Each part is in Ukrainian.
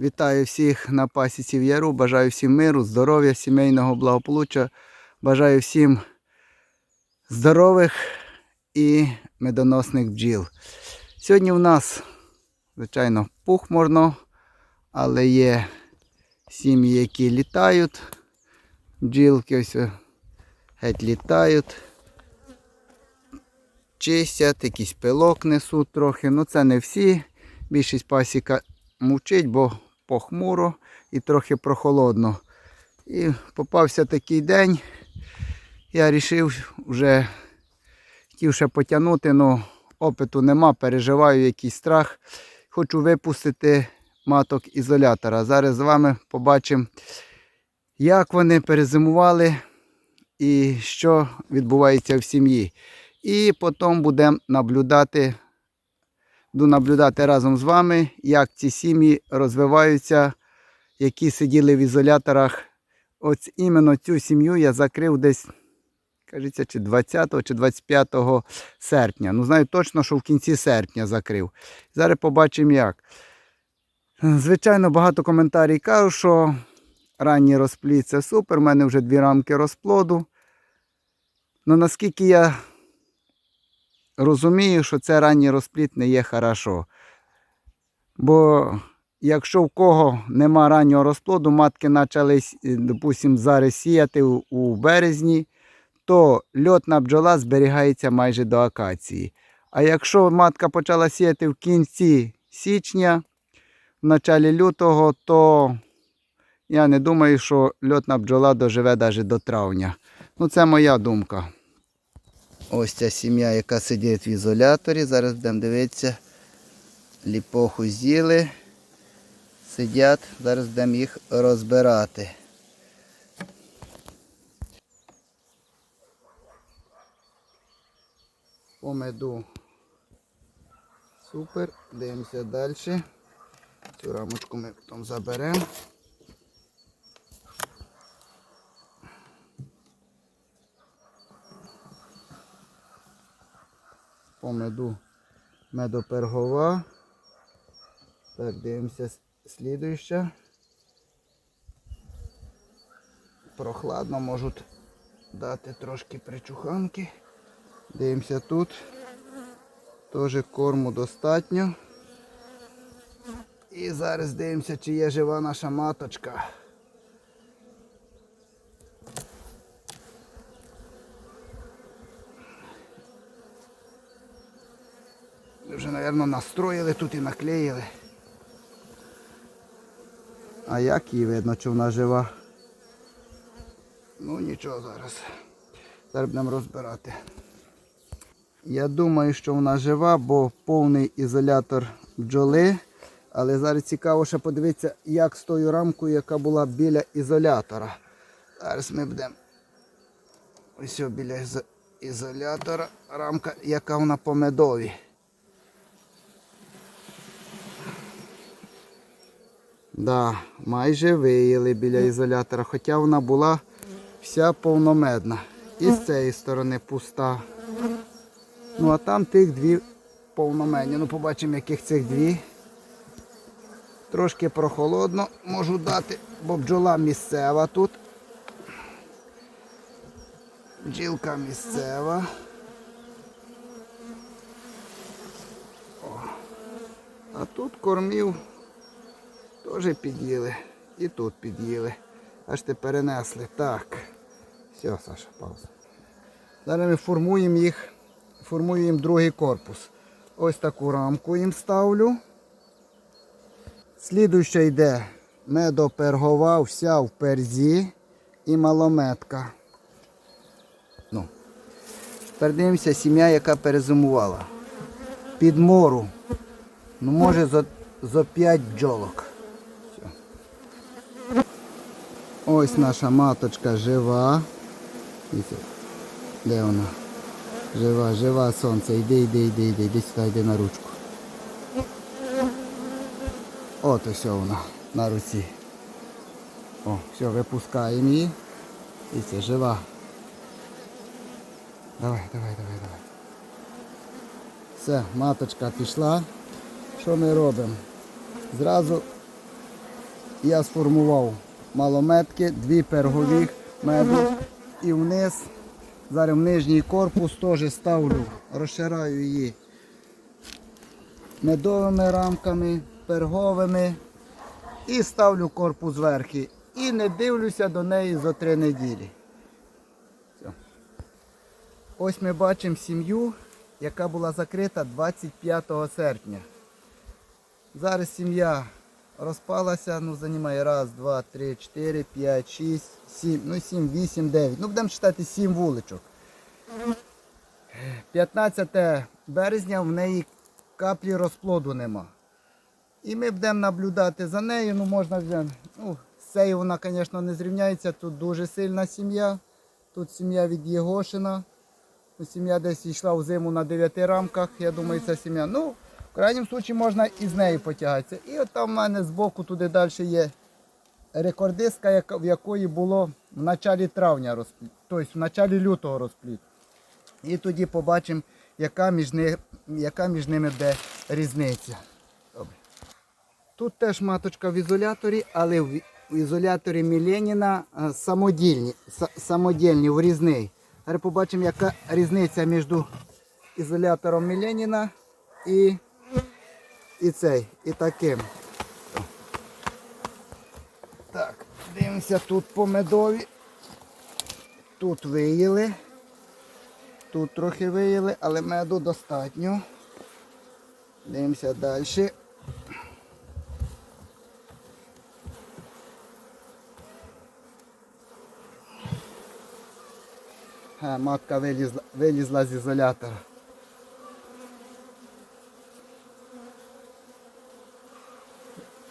Вітаю всіх на пасіці в Яру. Бажаю всім миру, здоров'я, сімейного благополуччя. Бажаю всім здорових і медоносних бджіл. Сьогодні в нас, звичайно, пухмурно, але є сім'ї, які літають. Бджілки ось геть літають. Чистять, якийсь пилок несуть трохи. Ну це не всі. Більшість пасіка мовчить, бо похмуро і трохи прохолодно. І попався такий день. Я вирішив вже хотів ще потягнути, але опиту нема, переживаю якийсь страх. Хочу випустити маток ізолятора. Зараз з вами побачимо, як вони перезимували і що відбувається в сім'ї. І потім будемо наблюдати буду наблюдати разом з вами, як ці сім'ї розвиваються, які сиділи в ізоляторах. Ось іменно цю сім'ю я закрив десь, кажеться, чи 20 чи 25 серпня. Ну, знаю точно, що в кінці серпня закрив. Зараз побачимо як. Звичайно, багато коментарів кажуть, що ранній розплід це супер. У мене вже дві рамки розплоду. Ну наскільки я розумію, що це ранній розплід не є хорошо. Бо якщо в кого нема раннього розплоду, матки почали, допустимо, зараз сіяти у березні, то льотна бджола зберігається майже до акації. А якщо матка почала сіяти в кінці січня, в началі лютого, то я не думаю, що льотна бджола доживе навіть до травня. Ну, це моя думка. Ось ця сім'я, яка сидить в ізоляторі. Зараз будемо дивитися. Ліпоху з'їли. Сидять. Зараз будемо їх розбирати. По меду. Супер. Дивимося далі. Цю рамочку ми потім заберемо. по меду медопергова. Так, дивимося слідуюча. Прохладно можуть дати трошки причуханки. Дивимося тут. Теж корму достатньо. І зараз дивимося, чи є жива наша маточка. Ми вже, мабуть, настроїли тут і наклеїли. А як її видно, чи вона жива? Ну нічого зараз. Зараз будемо розбирати. Я думаю, що вона жива, бо повний ізолятор бджоли. Але зараз цікаво ще подивитися, як з тою рамкою, яка була біля ізолятора. Зараз ми будемо ось біля ізолятора рамка, яка вона по медові. Да, майже виїли біля ізолятора, хоча вона була вся повномедна. І з цієї сторони пуста. Ну а там тих дві повномедні. Ну побачимо, яких цих дві. Трошки прохолодно можу дати, бо бджола місцева тут. Бджілка місцева. О. А тут кормів Теж під'їли. І тут під'їли. Аж те перенесли. Так. Все, Саша, пауза. Зараз ми формуємо їх, формуємо другий корпус. Ось таку рамку їм ставлю. Слідуюча йде медопергова, вся в перзі і малометка. Ну. Тепер сім'я, яка перезимувала. Під мору. Ну, може, за, за 5 бджолок. Ось наша маточка жива. Де вона? Жива, жива сонце. Йди, йди, йди, йди, йди сюди, йди на ручку. От ось вона. на руці. О, все, випускаємо її. І це жива. Давай, давай, давай, давай. Все, маточка пішла. Що ми робимо? Зразу я сформував малометки, дві пергових меду і вниз. Зараз в нижній корпус теж ставлю, розшираю її медовими рамками, перговими і ставлю корпус зверху. І не дивлюся до неї за три неділі. Все. Ось ми бачимо сім'ю, яка була закрита 25 серпня. Зараз сім'я розпалася, ну займає раз, два, три, чотири, п'ять, шість, сім, ну сім, вісім, дев'ять. Ну будемо читати сім вуличок. 15 березня в неї каплі розплоду нема. І ми будемо наблюдати за нею. Ну, можна взяти. Ну, з цією вона, звісно, не зрівняється. Тут дуже сильна сім'я. Тут сім'я від Єгошина. Ну, Сім'я десь йшла в зиму на 9 рамках. Я думаю, ця сім'я. Ну, в крайньому випадку можна і з нею потягатися. І от там в мене збоку туди далі є рекордистка, в якої було в началі травня розпліт, тобто в началі лютого розпліт. І тоді побачимо, яка між, них, яка між ними буде різниця. Тут теж маточка в ізоляторі, але в ізоляторі Міленіна е, самодільні, самодільні, врізний. Зараз побачимо, яка різниця між ізолятором Міленіна і, і цей, і таким. Так, дивимося тут по медові. Тут виїли. Тут трохи виїли, але меду достатньо. Дивимося далі. Матка вилізла, вилізла з ізолятора.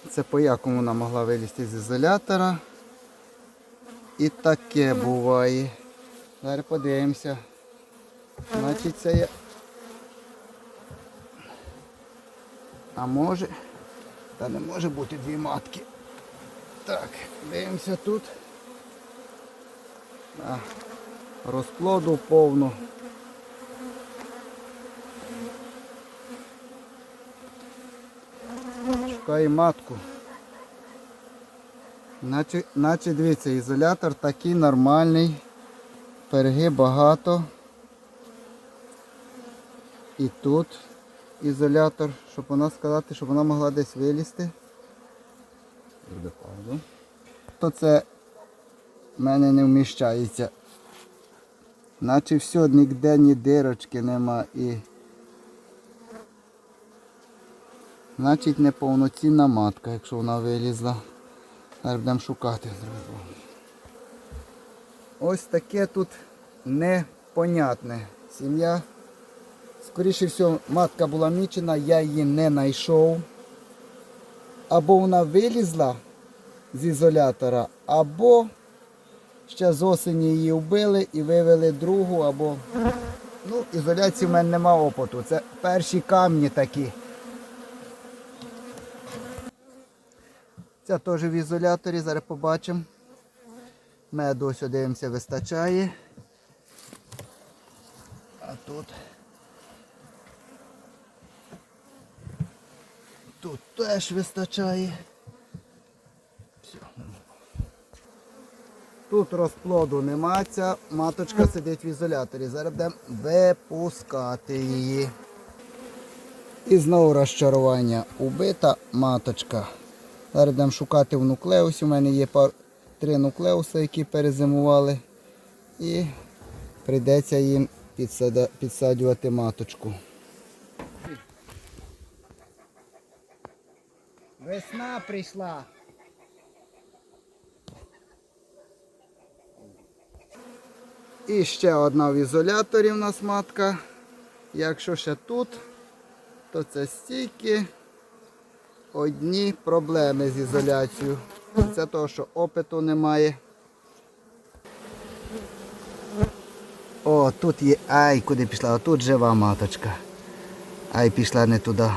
Це по якому вона могла вилізти з ізолятора. І таке буває. Зараз подивимося. Значить це є. А може. Та не може бути дві матки. Так, дивимося тут. А, розплоду повно. Шукаю матку. Наче, наче дивіться, ізолятор такий нормальний. Перги багато. І тут ізолятор, щоб вона сказати, щоб вона могла десь вилізти. То це в мене не вміщається. Наче все, ніде ні дирочки нема і. Значить неповноцінна матка, якщо вона вилізла. Зараз будемо шукати. Ось таке тут непонятне. Сім'я. Скоріше всього, матка була мічена, я її не знайшов. Або вона вилізла з ізолятора, або ще з осені її вбили і вивели другу, або. Ну, ізоляції в мене нема опиту. Це перші камні такі. Це теж в ізоляторі, зараз побачимо. Меду ось дивимося, вистачає. А тут. Тут теж вистачає. Все. Тут розплоду нема, ця маточка сидить в ізоляторі. Зараз будемо випускати її. І знову розчарування. Убита маточка. Зараз будемо шукати в нуклеусі. У мене є пар... три нуклеуси, які перезимували. І прийдеться їм підсада... підсаджувати маточку. Весна прийшла. І ще одна в ізоляторі у нас матка. Якщо ще тут, то це стільки одні проблеми з ізоляцією. Це того, що опиту немає. О, тут є. Ай, куди пішла? О, тут жива маточка. Ай, пішла не туди.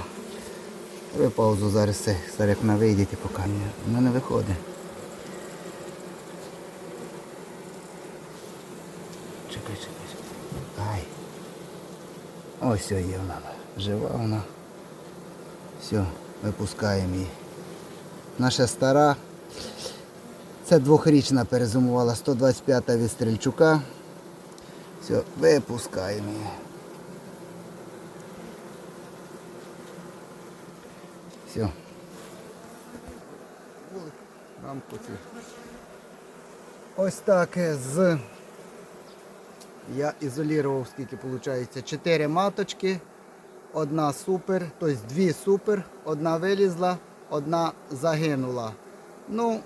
Ви зараз зараз як вона вийде поки. Ні, Вона не виходить. Ай. Ось є вона. Жива вона. Все, випускаємо її. Наша стара. Це двохрічна перезимувала 125-та від Стрільчука. Все, випускаємо її. Все. Рамку цю. Ось так е, з. Я ізолював, скільки виходить, 4 маточки, одна супер, тобто дві супер, одна вилізла, одна загинула. Ну,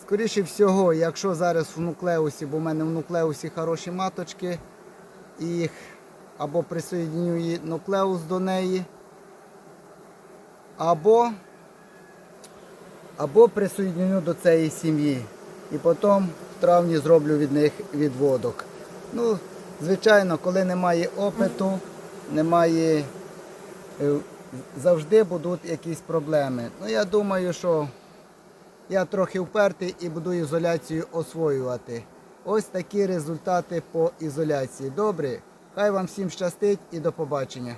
скоріше всього, якщо зараз в нуклеусі, бо в мене в нуклеусі хороші маточки, їх або присоединюю нуклеус до неї, або, або присоединю до цієї сім'ї. І потім травні зроблю від них відводок. Ну, звичайно, коли немає опиту, немає. е, Завжди будуть якісь проблеми. Ну, я думаю, що я трохи впертий і буду ізоляцію освоювати. Ось такі результати по ізоляції. Добре, хай вам всім щастить і до побачення.